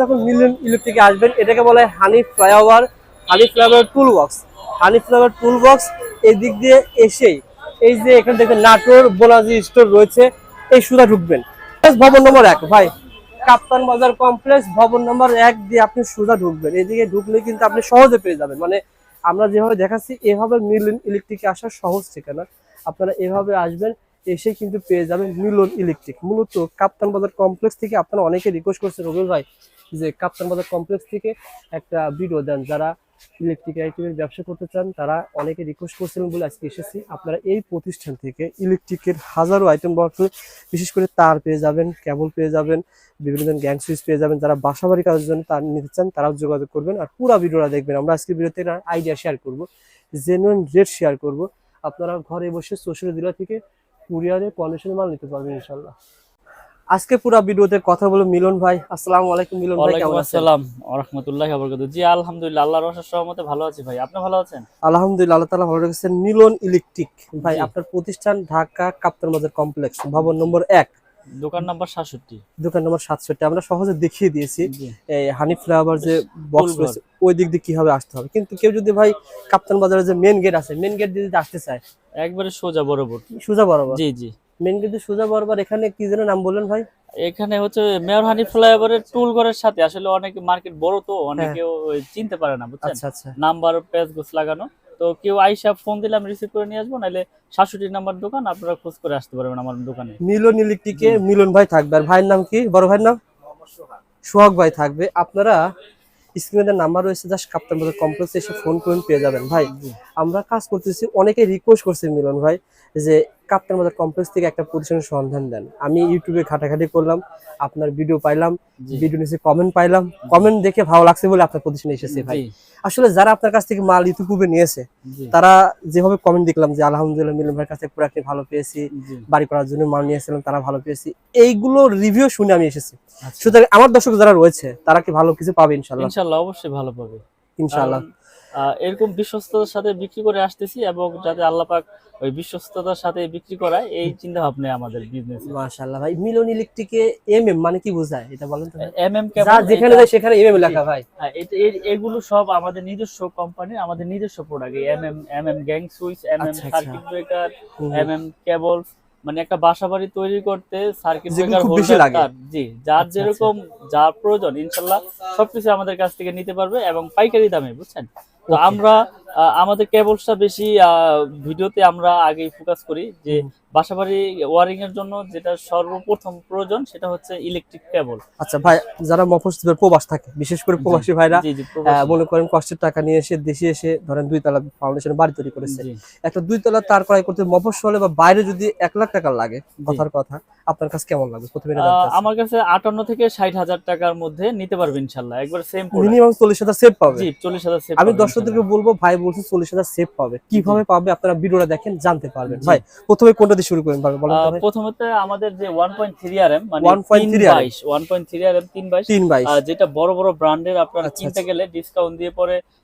যখন মিলিয়ন ইলেকট্রিকে আসবেন, এটাকে বলে honey flyover honey flyover tool box honey flyover tool box এই দিক দিয়ে এসেই এই যে এখানে দেখবেন নাটোর, বোনাজি স্টোর রয়েছে, এই সুদা ঢুকবেন। ভবন নম্বর এক, ভাই। কাপ্তান বাজার কমপ্লেক্স ভবন নম্বর এক দিয়ে আপনি সুদা ঢুকবেন। এদিকে ঢুকলে কিন্তু আপনি সহজে পেয়ে যাবেন। মানে আমরা যেভাবে দেখাচ্ছি, এভাবে মিলিয়ন ইলেকট্রিকে আসার সহজ ঠিকানা। আপনারা এভাবে আসবেন এসে কিন্তু পেয়ে যাবেন মিলন ইলেকট্রিক। মূলত কাপ্তান বাজার কমপ্লেক্স থেকে আপনারা অনেকে রিকোয়েস্ট করছেন, রবিউল ভাই, যে কাপ্তান বাজার কমপ্লেক্স থেকে একটা ভিডিও দেন। যারা ইলেকট্রিক আইটেমের ব্যবসা করতে চান, তারা অনেকে রিকোয়েস্ট করছিলেন বলে আজকে এসেছি। আপনারা এই প্রতিষ্ঠান থেকে ইলেকট্রিকের হাজারো আইটেম বক্স বিশেষ করে তার পেয়ে যাবেন কেবল পেয়ে যাবেন, বিভিন্ন ধরনের গ্যাং সুইচ পেয়ে যাবেন। যারা বাসাবাড়ি কাজের জন্য তার নিতে চান, তারাও যোগাযোগ করবেন আর পুরো ভিডিওটা দেখবেন। আমরা আজকে ভিডিওতে আইডিয়া শেয়ার করব জেনুইন রেট শেয়ার করব। আপনারা ঘরে বসে সোশ্যাল ডিলার থেকে কুরিয়ারে কন্ডিশনে মাল নিতে পারবেন ইনশাল্লাহ আজকে পুরো ভিডিওতে কথা বলে মিলন ভাই। আসসালামু আলাইকুম মিলন ভাই কেমন আছেন? আসসালাম রহমতুল্লাহ বরকত জি আলহামদুলিল্লাহ আল্লাহর রহস্য সহমতে ভালো আছি ভাই। আপনি ভালো আছেন? আলহামদুলিল্লাহ আল্লাহ তাআলা ভালো রেখেছেন। মিলন ইলেকট্রিক। ভাই আপনার প্রতিষ্ঠান ঢাকা কাপ্তান বাজার কমপ্লেক্স ভবন নম্বর এক। দোকান নাম্বার সাতষট্টি। দোকান নম্বর সাতষট্টি। আমরা সহজে দেখিয়ে দিয়েছি। এই হানি ফ্লেভার যে বক্স রয়েছে ওই দিক দিয়ে কীভাবে আসতে হবে। কিন্তু কেউ যদি ভাই কাপ্তান বাজারে যে মেন গেট আছে মেন গেট দিয়ে যদি আসতে চায় একবারে সোজা বরাবর। সোজা বরাবর? জি জি। মেন দিয়ে সোজা বরাবর। এখানে কি যেন নাম বললেন ভাই? এখানে হচ্ছে মেয়র হানি ফ্লাইওভারের টুল ঘরের সাথে আসলে অনেক মার্কেট বড় তো অনেকে চিনতে পারে না বুঝছেন? আচ্ছা আচ্ছা। নাম্বার পেজ গোছ লাগানো। তো কেউ আইসা ফোন দিলে আমি রিসিভ করে নিয়ে আসব নাহলে সাতষট্টি নাম্বার দোকান আপনারা খোঁজ করে আসতে পারবেন আমার দোকানে। মিলন ইলেকট্রিকে মিলন ভাই থাকবে। আর ভাইয়ের নাম কি? বড় ভাইয়ের নাম? সোহাগ ভাই থাকবে। আপনারা স্ক্রিনে নাম্বার রয়েছে জাস্ট কাপ্তান বাজার কমপ্লেক্সে এসে ফোন করুন পেয়ে যাবেন। ভাই আমরা কাজ করতেছি অনেকে রিকোয়েস্ট করছে মিলন ভাই যে কাপ্তান বাজার কমপ্লেক্স থেকে একটা প্রতিষ্ঠানের সন্ধান দেন। আমি ইউটিউবে ঘাটাঘাটি করলাম আপনার ভিডিও পাইলাম ভিডিও নিচে কমেন্ট পাইলাম কমেন্ট দেখে ভালো লাগছে বলে আপনার প্রতিষ্ঠানে এসেছে ভাই। আসলে যারা আপনার কাছ থেকে মাল ইউটিউবে নিয়েছে তারা যেভাবে কমেন্ট দেখলাম যে আলহামদুলিল্লাহ মিলন ভাইয়ের কাছে প্রোডাক্টটি ভালো পেয়েছি বাড়ি করার জন্য মাল নিয়েছিলাম তারা ভালো পেয়েছি। এইগুলো রিভিউ শুনে আমি এসেছি। সুতরাং আমার দর্শক যারা রয়েছে তারা কি ভালো কিছু পাবে ইনশাল্লাহ ইনশাল্লাহ অবশ্যই ভালো পাবে। ইনশাল্লাহ এরকম বিশ্বস্ততার সাথে বিক্রি করে আসতেছি এবং যাতে আল্লাহ পাক ওই বিশ্বস্ততার সাথে বিক্রি করায় এই চিন্তা ভাবনা আমাদের বিজনেস মাশাআল্লাহ ভাই মিলন ইলেকট্রিকে এম এম মানে কি বোঝায়? এটা বলেন তো ভাই? এম এম যা যেখানে যায় সেখানে এম এম লেখা ভাই। এগুলো সব আমাদের নিজস্ব কোম্পানি আমাদের নিজস্ব প্রোডাক্ট এম এম এম এম গ্যাং সুইচ এম এম আচ্ছা, আচ্ছা। সার্কিট ব্রেকার হুম, এম এম কেবল মানে একটা বাসা বাড়ি তৈরি করতে সার্কিট ব্রেকার হোল্ডার তার জি যার আচ্ছা, যেরকম যার প্রয়োজন ইনশাল্লাহ সবকিছু আমাদের কাছ থেকে নিতে পারবে এবং পাইকারি দামে বুঝছেন? তো আমরা আমাদের কেবলসটা বেশি ভিডিওতে আমরা আগেই ফোকাস করি যে বাসাবাড়ি ওয়ারিং এর জন্য যেটা সর্বপ্রথম প্রয়োজন সেটা হচ্ছে ইলেকট্রিক কেবল আচ্ছা ভাই যারা মফস্বলের প্রবাস থাকে বিশেষ করে প্রবাসী ভাইরা। মনে করেন কষ্টের টাকা নিয়ে এসে দেশে এসে ধরেন দুই তলা ফাউন্ডেশন বাড়ি তৈরি করেছে। একটা দুই তলা তার ক্রয় করতে মফস্বলে বা বাইরে যদি এক লাখ টাকা লাগে কথার কথা আপনার কাছে কেমন লাগবে? প্রথমে আমার কাছে আটান্ন থেকে ষাট হাজার টাকার মধ্যে নিতে পারবে ইনশাল্লাহ একবার সেম মিনিমাম চল্লিশ হাজার সেভ পাবে? জি চল্লিশ হাজার save আমি পাবেন দর্শকদেরকে বলব ভাই বলছে চল্লিশ হাজার সেভ পাবে। কীভাবে পাবে আপনারা ভিডিওটা দেখেন জানতে পারবেন। ভাই প্রথমে কোনটা দিয়ে শুরু করেন বলেন প্রথমত আমাদের যে one point three R M মানে 1.3 তিন RM বাইশ one point three R M তিন যেটা বড় বড় ব্র্যান্ডের আপনারা আচ্ছা, কিনতে আচ্ছা। গেলে ডিসকাউন্ট দিয়ে পরে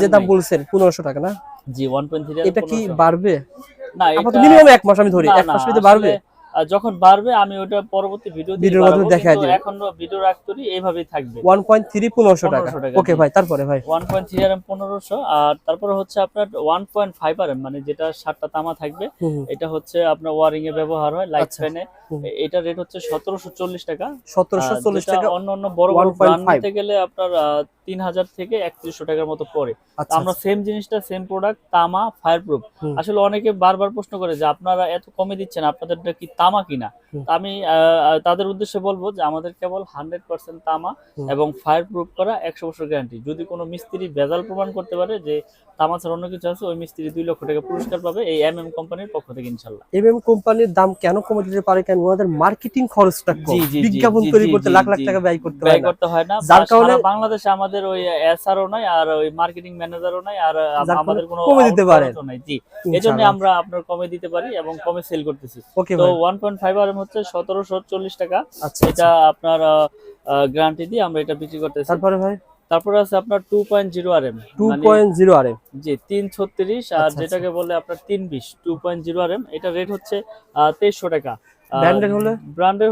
যে দাম বলছেন পনেরোশো টাকা না? জি ওয়ান পয়েন্ট থ্রি এটা কি বাড়বে? না এটা- মিনিমাম এক মাস আমি ধরি এক মাস বাড়বে? যখন বাড়বে আমি ওটা পরবর্তী ভিডিও ভিডিওর মাধ্যমে দেখায় দিবেন। এখন ভিডিও রাখতে এইভাবেই থাকবে। ওয়ান পয়েন্ট থ্রি পনেরোশো টাকা। 1500 টাকা, ওকে ভাই তারপরে ভাই। One point three R M পনেরোশো আর তারপরে হচ্ছে আপনার ওয়ান পয়েন্ট ফাইভ আর মানে যেটা সাতটা তামা থাকবে। এটা হচ্ছে আপনার ওয়ারিং এ ব্যবহার হয় লাইট আচ্ছা। ফ্যানে এটা রেট হচ্ছে সতেরোশো চল্লিশ টাকা। সতেরোশো আর চল্লিশ যেটা টাকা অন্য অন্য বড় বড় ব্র্যান্ড নিতে গেলে আপনার তিন হাজার থেকে একত্রিশশো টাকার মতো পড়ে। আচ্ছা আমরা সেম জিনিসটা সেম প্রোডাক্ট তামা ফায়ারপ্রুফ আসলে অনেকে বারবার প্রশ্ন করে যে আপনারা এত কমে দিচ্ছেন আপনাদেরটা কি তামা কিনা। আমি তাদের উদ্দেশ্যে বলব যে আমাদের কেবল হান্ড্রেড পার্সেন্ট তামা এবং ফায়ার প্রুফ করা একশো বছর গ্যারান্টি যদি কোনো মিস্ত্রি ভেজাল প্রমাণ করতে পারে যে তামা ছাড়া অন্য কিছু আছে ওই মিস্ত্রি দুই লক্ষ টাকা পুরস্কার পাবে এই এম এম কোম্পানির পক্ষ থেকে ইনশাল্লাহ এমএম কোম্পানির দাম কেন কমে দিতে পারে কেন? ওনাদের মার্কেটিং খরচটা কম। বিজ্ঞাপন তৈরি করতে লাখ লাখ টাকা ব্যয় করতে হয় ব্যয় করতে হয় না। যার কারণে- বাংলাদেশে আমাদের ওই এসআরও নাই আর ওই মার্কেটিং ম্যানেজারও নাই আর আমাদের কোনো কমে দিতে নাই। জি এই জন্য আমরা আপনার কমে দিতে পারি এবং কমে সেল করতেছি। ওকে তো ওয়ান পয়েন্ট ফাইভ আর হচ্ছে সতেরোশো চল্লিশ টাকা। আচ্ছা এটা আপনার গ্যারান্টি দিয়ে আমরা এটা বিক্রি করতেছি। তারপরে ভাই? তারপরে আছে আপনার two point zero R M two point zero R M জি তিন ছত্রিশ আর আচ্ছা, যেটাকে বলে আপনার তিন বিশ two point zero R M এটা রেট হচ্ছে তেইশশো টাকা। Branded হলে?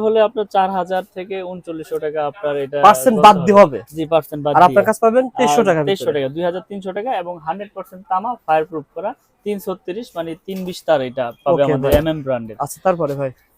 হলে আপনার চার হাজার থেকে উনচল্লিশশো টাকা আপনার এটা পার্সেন্ট বাদ। দিয়ে হবে? জি পার্সেন্ট বাদ আর। আপনার কাছে পাবেন তেইশশো টাকা তেইশশো টাকা দুই হাজার তিনশো টাকা এবং হান্ড্রেড পার্সেন্ট তামা ফায়ার প্রুফ করা তিন ছত্রিশ মানে তিন বিশ তার এটা পাবে আমাদের এমএম এম এম ব্র্যান্ডের আচ্ছা তারপরে ভাই?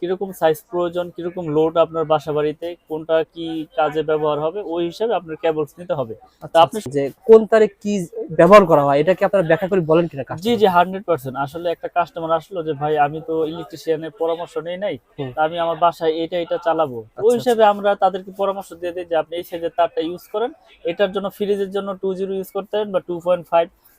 কীরকম সাইজ প্রয়োজন কীরকম লোড আপনার বাসা বাড়িতে কোনটা কি কাজে ব্যবহার হবে ওই হিসাবে আপনার কেবলস নিতে হবে। আচ্ছা, আপনি- যে কোন তারিখ কি ব্যবহার করা হয় এটা কি আপনারা ব্যাখ্যা করে বলেন কিনা? জি জি হান্ড্রেড পার্সেন্ট আসলে একটা কাস্টমার আসলো যে ভাই আমি তো ইলেকট্রিশিয়ানের পরামর্শ নেই নাই তা আমি আমার বাসায় এটা এটা চালাবো। ওই আচ্ছা, হিসাবে আমরা তাদেরকে পরামর্শ দিয়ে দিই যে আপনি এই সাইজের তারটা ইউজ করেন। এটার জন্য ফ্রিজের জন্য টু জিরো ইউজ করতে পারেন বা টু পয়েন্ট ফাইভ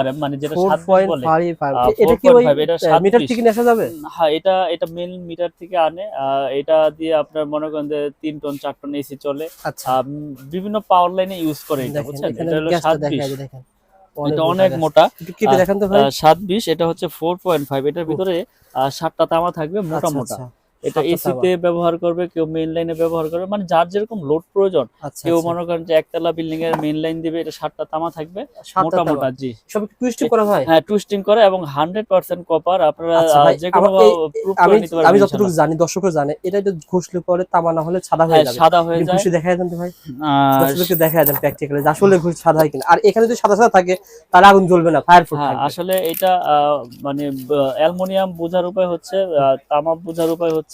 আর মানে যেটা বলে। এটা কি ওই 4.5 এটা সাত মিটার থেকে নিয়ে যাবে? হ্যাঁ এটা এটা মেন মিটার থেকে আনে। এটা দিয়ে আপনার মনে করেন যে টন টন এসি চলে। আচ্ছা। বিভিন্ন পাওয়ার লাইনে ইউজ করে এটা বুঝছেন? হলো অনেক মোটা কেটে দেখান তো ভাই। আহ, সাত বিশ এটা হচ্ছে ফোর পয়েন্ট ফাইভ এটার ভিতরে সাতটা তামা থাকবে মোটা আচ্ছা, মোটা। আচ্ছা, এটা এসিতে ব্যবহার করবে কেউ মেইন লাইনে ব্যবহার করবে মানে যার যেরকম লোড প্রয়োজন আচ্ছা কেউ আচ্ছা। মনে করেন যে একতলা বিল্ডিং এর মেইন লাইন দিবে এটা সাতটা তামা থাকবে মোটা মোটা জি। সব টুইস্টিং করা ভাই হ্যাঁ টুইস্টিং করে এবং হান্ড্রেড পার্সেন্ট কপার আপনারা আচ্ছা যে কোনো প্রুফ করে নিতে পারবেন আমি যতটুকু জানি দর্শকও জানে এটা যদি ঘষলে পরে তামা না হলে সাদা হয়ে হ্যাঁ যাবে। সাদা হয়ে যায়। ঘষে দেখায় দেন তো ভাই। আর দর্শককে দেখায় দেন প্র্যাকটিক্যালি আসলে ঘুষ সাদা হয় কিনা। আর এখানে যদি সাদা সাদা থাকে তাহলে আগুন জ্বলবে না ফায়ার প্রুফ হ্যাঁ থাকবে। আসলে এটা আহ, মানে অ্যালুমিনিয়াম বোঝার উপায় হচ্ছে তামা বোঝার উপায় হচ্ছে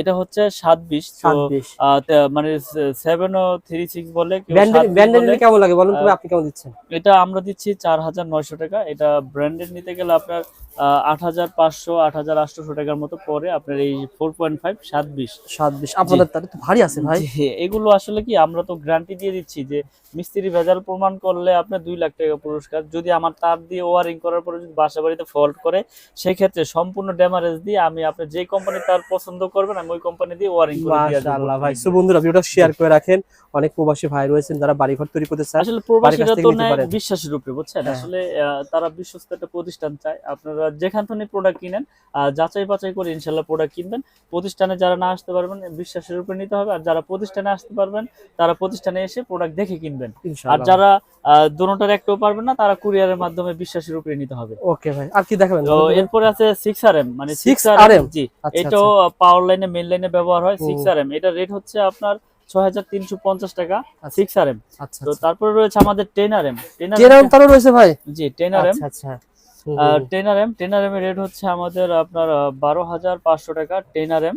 এটা হচ্ছে সাত বিশ মানে সেভেন ও থ্রি সিক্স বলে কেউ ব্যান্ডেড 7 বিশ ব্যান্ডেড বলে। কেমন লাগে বলুন আপনি কেমন দিচ্ছেন? এটা আমরা দিচ্ছি চার হাজার নয়শো টাকা। এটা ব্র্যান্ডেড নিতে গেলে আপনার আট হাজার পাঁচশো আট হাজার আটশোশো টাকার মতো পরে আপনার এই ফোর পয়েন্ট ফাইভ সাত বিশ। সাত বিশ। আপনাদের তাহলে তো ভারী আছে ভাই। এগুলো আসলে কি আমরা তো গ্যারান্টি দিয়ে দিচ্ছি যে মিস্ত্রি ভেজাল প্রমাণ করলে আপনার দুই লাখ টাকা পুরস্কার। যদি আমার তার দিয়ে ওয়ারিং করার পরে যদি বাসা বাড়িতে ফল্ট করে সেই ক্ষেত্রে সম্পূর্ণ ড্যামারেজ দিয়ে আমি আপনি যে কোম্পানি তার পছন্দ করবেন আমি ওই কোম্পানি দিয়ে ওয়ারিং করে দিয়ে মাশাআল্লাহ ভাই। সো বন্ধুরা ভিডিওটা শেয়ার করে রাখেন। অনেক প্রবাসী ভাই রয়েছেন যারা বাড়িঘর তৈরি করতে চায় আসলে প্রবাসীরা তো নিতে বিশ্বাসের উপরে বুঝছেন? হ্যাঁ। আসলে তারা বিশ্বস্ত একটা প্রতিষ্ঠান চায়। আপনারা যেখান থেকে প্রোডাক্ট কিনেন যাচাই বাছাই করে ইনশাল্লাহ প্রোডাক্ট কিনবেন। প্রতিষ্ঠানে যারা না আসতে পারবেন বিশ্বাসের উপরে নিতে হবে। আর যারা প্রতিষ্ঠানে আসতে পারবেন তারা প্রতিষ্ঠানে এসে প্রোডাক্ট দেখে কিনবেন। আর যারা দোনোটার একটাও পারবেন না তারা কুরিয়ারের মাধ্যমে বিশ্বাসের উপরে নিতে হবে। ওকে ভাই আর কি দেখাবেন? তো এরপরে আছে সিক্স আর এম মানে 6 সিক্স আর RM? জি। আচ্ছা, এটাও পাওয়ার লাইনে মেন লাইনে ব্যবহার হয়। সিক্স আর এম এটা রেট হচ্ছে আপনার ছয় হাজার তিনশো পঞ্চাশ টাকা আচ্ছা। সিক্স আর এম আচ্ছা তো তারপরে রয়েছে আমাদের টেন আর এম টেন জেরাম তারও রয়েছে ভাই জি টেন আর এম আচ্ছা আচ্ছা হুম, হুম। Ten R M ten R M এর রেট হচ্ছে আমাদের আপনার বারো হাজার পাঁচশো টাকা টেন আর এম।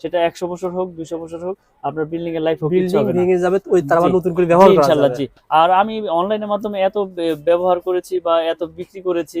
সেটা একশো বছর হোক দুশো বছর হোক আপনার বিল্ডিং এর লাইফ হোক বিল্ডিং হবে ভেঙে যাবে ওই তার নতুন করে ব্যবহার করা জি। আর আমি অনলাইনের মাধ্যমে এত ব্যবহার করেছি বা এত বিক্রি করেছি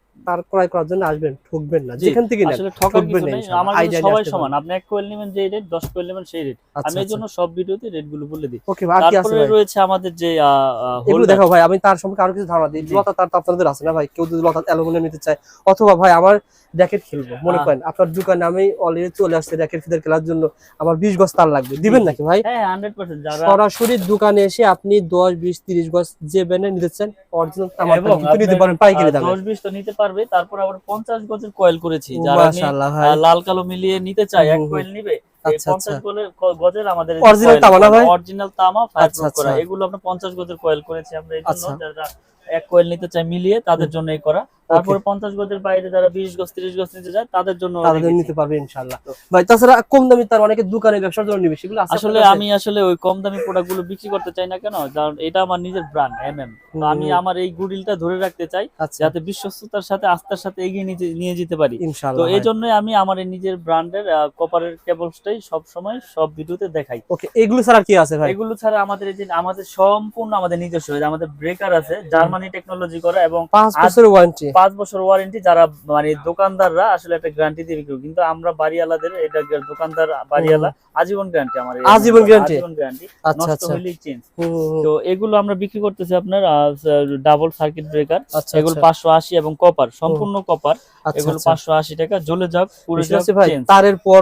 তার ক্রয় করার জন্য আসবেন ঠকবেন না। যেখান থেকে ঠকবেন না সবাই সমান। আপনি এক কোয়েল নেবেন যে রেট দশ কোয়েল নেবেন সেই রেট আচ্ছা, আমি এই জন্য সব ভিডিওতে রেটগুলো বলে দিই। ওকে ভাই আর কি আছে তারপরে রয়েছে আমাদের যে এগুলো দেখো ভাই আমি তার সম্পর্কে আরও কিছু ধারণা দিই। লতা তার তো আপনাদের আছে না ভাই? কেউ যদি লতা অ্যালুমিনিয়াম নিতে চায় অথবা ভাই আমার র্যাকেট খেলব মনে করেন আপনার দোকানে আমি অলরেডি চলে আসছে র্যাকেট ফিদার খেলার জন্য। আমার বিশ গজ তার লাগবে। দিবেন নাকি ভাই? হ্যাঁ সরাসরি দোকানে এসে আপনি দশ বিশ তিরিশ গজ যে ব্যানে নিতে চান অরিজিনাল আমার নিতে পারেন পাইকারি দামে। দশ বিশ তো নিতে পারবে তারপর আবার পঞ্চাশ গজের কয়েল করেছি যারা লাল কালো মিলিয়ে নিতে চাই এক। কয়েল নিবে আচ্ছা, পঞ্চাশ আচ্ছা। গজের গজের আমাদের Original তামা? অরিজিনাল ফায়ার আচ্ছা, করা আচ্ছা। এগুলো আমরা পঞ্চাশ গজের কয়েল করেছি আমরা এই জন্য আচ্ছা। যারা এক কয়েল নিতে চায় মিলিয়ে তাদের জন্য এই করা। তারপরে পঞ্চাশ গজের বাইরে যারা বিশ গজ তিরিশ গজ নিতে চায় তাদের জন্য তাদের নিতে পারবে ইনশাআল্লাহ। ভাই তাছাড়া কম দামি তার অনেকে দোকানে ব্যবসার জন্য নিবে সেগুলো আসলে আমি আসলে ওই কম দামি প্রোডাক্টগুলো বিক্রি করতে চাই না কেন? কারণ এটা আমার নিজের ব্র্যান্ড এম এম আমি আমার এই গুডিলটা ধরে রাখতে চাই আচ্ছা। যাতে বিশ্বস্ততার সাথে আস্থার সাথে এগিয়ে নিয়ে যেতে পারি। তো এই জন্যই আমি আমার এই নিজের ব্র্যান্ডের কপারের কেবলসটাই সব সময় সব ভিডিওতে দেখাই। ওকে এগুলো ছাড়া কি আছে ভাই? এগুলো ছাড়া আমাদের এই যে আমাদের সম্পূর্ণ আমাদের নিজস্ব আমাদের ব্রেকার আছে জার্মানি টেকনোলজি করা এবং পাঁচ বছরের ওয়ারেন্টি পাঁচ বছর ওয়ারেন্টি যারা মানে দোকানদাররা আসলে একটা গ্যারান্টি দিয়ে বিক্রি কিন্তু আমরা বাড়িওয়ালাদের এটা দোকানদার বাড়িওয়ালা আজীবন গ্যারান্টি আমার আজীবন গ্যারান্টি আচ্ছা নষ্ট আচ্ছা। চেঞ্জ। তো এগুলো আমরা বিক্রি করতেছি আপনার ডাবল সার্কিট ব্রেকার এগুলো আচ্ছা। পাঁচশো আশি এবং কপার সম্পূর্ণ কপার আচ্ছা এগুলো আচ্ছা। পাঁচশো আশি টাকা জ্বলে যাক পুরো তারের পর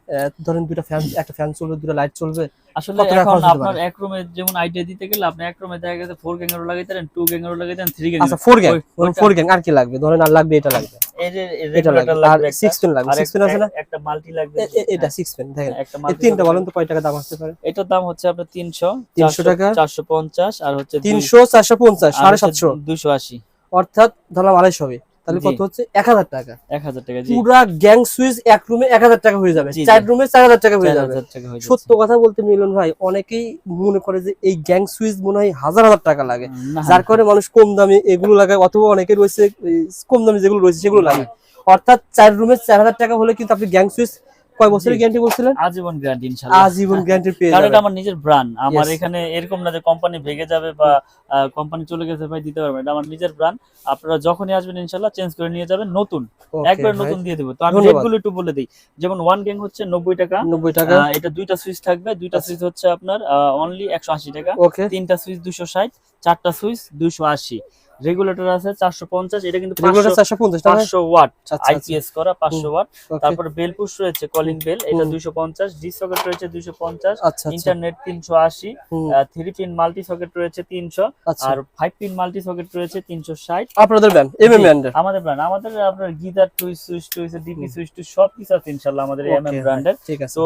ধরেন দুটো ফ্যান একটা ফ্যান চলবে দুটো লাইট চলবে আসলে এখন আপনার? এক রুমে যেমন আইডিয়া দিতে গেলে আপনি এক রুমে দেখা গেছে ফোর গ্যাং লাগাইতে পারেন টু গ্যাং এরও লাগাইতে পারেন থ্রি গ্যাং আচ্ছা ফোর গ্যাং ওই- ওইটা- ফোর গ্যাং আর কি লাগবে? ধরেন আর লাগবে এটা লাগবে। এটা লাগবে। আর পেন লাগবে। পেন আছে না? একটা মাল্টি লাগবে এটা সিক্স পেন দেখেন। এই তিনটা বলেন তো কয় টাকা দাম আসতে পারে? এটার দাম হচ্ছে আপনার তিনশো 300 টাকা? চারশো পঞ্চাশ আর হচ্ছে তিনশো চারশো পঞ্চাশ সাড়ে সাতশো। দুশো আশি। অর্থাৎ ধরলাম আড়াইশো হবে। তাহলে কত হচ্ছে? এক হাজার টাকা। এক হাজার টাকা পুরা গ্যাং সুইচ এক রুমে এক হাজার টাকা হয়ে যাবে। চার রুমে চার হাজার টাকা হয়ে যাবে। সত্য কথা বলতে মিলন ভাই অনেকেই মনে করে যে এই গ্যাং সুইচ মনে হয় হাজার হাজার টাকা লাগে। যার কারণে মানুষ কম দামে এগুলো লাগায় অথবা অনেকে রয়েছে কম দামে যেগুলো রয়েছে সেগুলো লাগায় অর্থাৎ চার রুমে চার হাজার টাকা হলে কিন্তু আপনি গ্যাং সুইচ কয় বছরের গ্যারান্টি বলছিলেন? আজীবন গ্যারান্টি ইনশাআল্লাহ আজীবন গ্যারান্টি পেয়ে কারণ এটা আমার নিজের ব্র্যান্ড আমার এখানে এরকম না যে কোম্পানি ভেঙে যাবে বা কোম্পানি চলে গেছে ভাই দিতে পারবে এটা আমার নিজের ব্র্যান্ড আপনারা যখনই আসবেন ইনশাআল্লাহ চেঞ্জ করে নিয়ে যাবেন। নতুন। একবার নতুন দিয়ে দেবো। তো আমি রেটগুলো একটু বলে দিই। যেমন ওয়ান গ্যাং হচ্ছে নব্বই টাকা। নব্বই টাকা। এটা দুইটা সুইচ থাকবে। দুইটা আচ্ছা। সুইচ হচ্ছে আপনার অনলি একশো আশি টাকা। তিনটা সুইচ দুশো ষাট চারটা সুইচ দুশো আশি। রেগুলেটর আছে চারশো পঞ্চাশ। এটা কিন্তু রেগুলার চারশো পঞ্চাশ টাকা পাঁচশো ওয়াট আচ্ছা আচ্ছা। আইপিএস করা পাঁচশো ওয়াট okay, তারপরে বেল পুশ রয়েছে কলিং বেল এটা হুম। দুইশো পঞ্চাশ। ডি সকেট রয়েছে দুইশো পঞ্চাশ। আচ্ছা আচ্ছা। ইন্টারনেট তিনশো আশি। হুম, থ্রি পিন মাল্টি সকেট রয়েছে তিনশো। আচ্ছা আর ফাইভ পিন মাল্টি সকেট রয়েছে তিনশো ষাট। আপনাদের ব্র্যান্ড এমএম ব্র্যান্ডের আমাদের ব্র্যান্ড আমাদের আপনার গিজার টুইস সুইচ টুইস ডিপি সুইচ টু সব কিছু আছে ইনশাল্লাহ আমাদের এম এম ব্র্যান্ডের ঠিক আছে। তো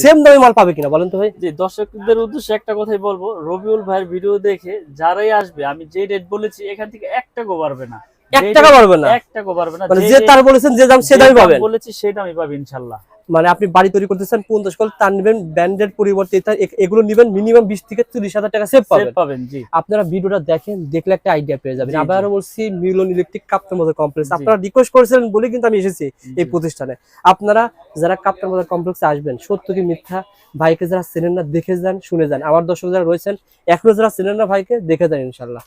সেম দামে মাল পাবে কিনা বলেন তো ভাই? জি দর্শকদের উদ্দেশ্যে একটা কথাই বলব রবিউল ভাইয়ের ভিডিও দেখে যারাই আসবে আমি যে রেট বলেছি এখান থেকে এক টাকাও বাড়বে না। এক টাকা পারবে না? এক টাকাও বাড়বে না। মানে যে তার বলেছেন যে দাম সে দামই পাবেন। বলেছি সেই দামই পাবে ইনশাল্লাহ। মানে আপনি বাড়ি তৈরি করতেছেন পঞ্চাশ কল তার নেবেন ব্যান্ডের পরিবর্তে এগুলো নেবেন মিনিমাম বিশ থেকে তিরিশ হাজার টাকা সেভ পাবেন। আপনারা ভিডিওটা দেখেন দেখলে একটা আইডিয়া পেয়ে যাবেন। আবারও বলছি মিলন ইলেকট্রিক কাপ্তান বাজার কমপ্লেক্স আপনারা রিকোয়েস্ট করেছিলেন বলে কিন্তু আমি এসেছি এই প্রতিষ্ঠানে। আপনারা যারা কাপ্তান বাজার কমপ্লেক্সে আসবেন সত্য কি মিথ্যা ভাইকে যারা চেনেন না দেখে যান শুনে যান। আমার দর্শক যারা রয়েছেন এখনও যারা চেনেন না ভাইকে দেখে যান ইনশাল্লাহ।